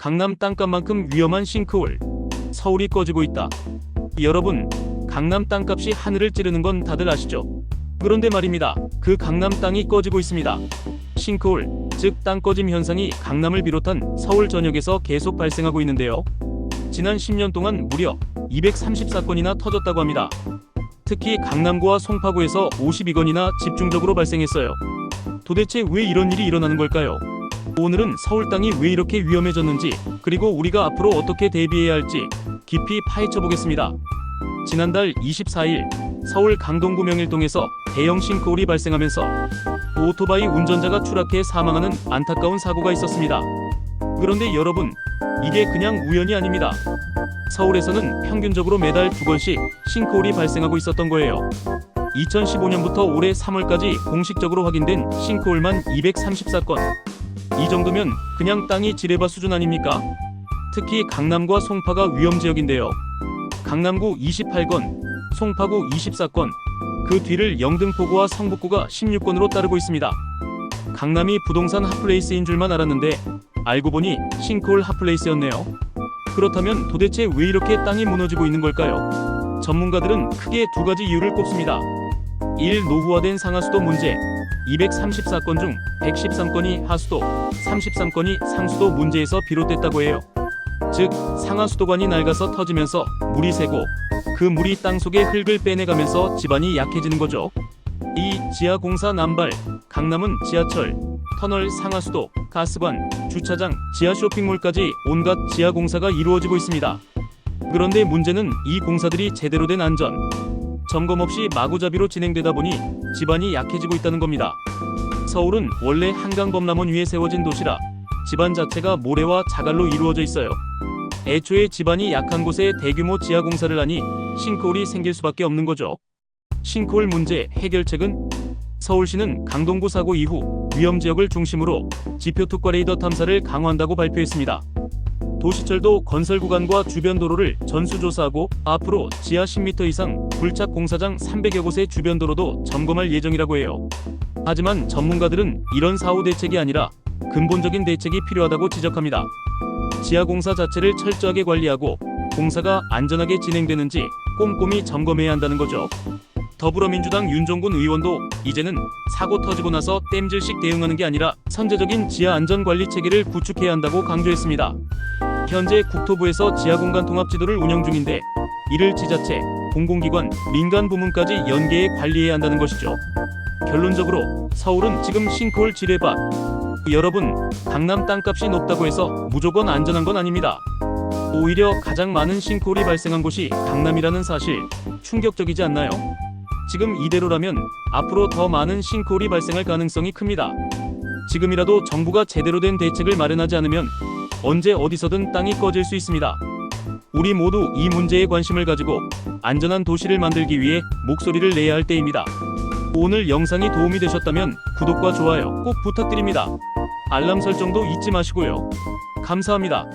강남 땅값만큼 위험한 싱크홀. 서울이 꺼지고 있다. 여러분, 강남 땅값이 하늘을 찌르는 건 다들 아시죠? 그런데 말입니다. 그 강남 땅이 꺼지고 있습니다. 싱크홀, 즉 땅 꺼짐 현상이 강남을 비롯한 서울 전역에서 계속 발생하고 있는데요. 지난 10년 동안 무려 230사건이나 터졌다고 합니다. 특히 강남구와 송파구에서 52건이나 집중적으로 발생했어요. 도대체 왜 이런 일이 일어나는 걸까요? 오늘은 서울 땅이 왜 이렇게 위험해졌는지, 그리고 우리가 앞으로 어떻게 대비해야 할지 깊이 파헤쳐 보겠습니다. 지난달 24일 서울 강동구 명일동에서 대형 싱크홀이 발생하면서 오토바이 운전자가 추락해 사망하는 안타까운 사고가 있었습니다. 그런데 여러분, 이게 그냥 우연이 아닙니다. 서울에서는 평균적으로 매달 두 건씩 싱크홀이 발생하고 있었던 거예요. 2015년부터 올해 3월까지 공식적으로 확인된 싱크홀만 234건. 이 정도면 그냥 땅이 지뢰바 수준 아닙니까? 특히 강남과 송파가 위험 지역인데요. 강남구 28건, 송파구 24건, 그 뒤를 영등포구와 성북구가 16건으로 따르고 있습니다. 강남이 부동산 핫플레이스인 줄만 알았는데 알고 보니 싱크홀 핫플레이스였네요. 그렇다면 도대체 왜 이렇게 땅이 무너지고 있는 걸까요? 전문가들은 크게 두 가지 이유를 꼽습니다. 1. 노후화된 상하수도 문제 234건 중 113건이 하수도, 33건이 상수도 문제에서 비롯됐다고 해요. 즉 상하수도관이 낡아서 터지면서 물이 새고 그 물이 땅 속의 흙을 빼내가면서 집안이 약해지는 거죠. 2. 지하공사 남발 강남은 지하철, 터널 상하수도, 가스관, 주차장, 지하 쇼핑몰까지 온갖 지하 공사가 이루어지고 있습니다. 그런데 문제는 이 공사들이 제대로 된 안전, 점검 없이 마구잡이로 진행되다 보니 집안이 약해지고 있다는 겁니다. 서울은 원래 한강 범람원 위에 세워진 도시라 집안 자체가 모래와 자갈로 이루어져 있어요. 애초에 집안이 약한 곳에 대규모 지하 공사를 하니 싱크홀이 생길 수밖에 없는 거죠. 싱크홀 문제 해결책은 서울시는 강동구 사고 이후 위험 지역을 중심으로 지표 특과 레이더 탐사를 강화한다고 발표했습니다. 도시철도 건설 구간과 주변 도로를 전수조사하고 앞으로 지하 10m 이상 불착 공사장 300여 곳의 주변 도로도 점검할 예정이라고 해요. 하지만 전문가들은 이런 사후 대책이 아니라 근본적인 대책이 필요하다고 지적합니다. 지하 공사 자체를 철저하게 관리하고 공사가 안전하게 진행되는지 꼼꼼히 점검해야 한다는 거죠. 더불어민주당 윤종군 의원도 이제는 사고 터지고 나서 땜질식 대응하는 게 아니라 선제적인 지하 안전 관리 체계를 구축해야 한다고 강조했습니다. 현재 국토부에서 지하공간 통합지도를 운영 중인데 이를 지자체, 공공기관, 민간 부문까지 연계해 관리해야 한다는 것이죠. 결론적으로 서울은 지금 싱크홀 지뢰밭. 여러분, 강남 땅값이 높다고 해서 무조건 안전한 건 아닙니다. 오히려 가장 많은 싱크홀이 발생한 곳이 강남이라는 사실 충격적이지 않나요? 지금 이대로라면 앞으로 더 많은 싱크홀이 발생할 가능성이 큽니다. 지금이라도 정부가 제대로 된 대책을 마련하지 않으면 언제 어디서든 땅이 꺼질 수 있습니다. 우리 모두 이 문제에 관심을 가지고 안전한 도시를 만들기 위해 목소리를 내야 할 때입니다. 오늘 영상이 도움이 되셨다면 구독과 좋아요 꼭 부탁드립니다. 알람 설정도 잊지 마시고요. 감사합니다.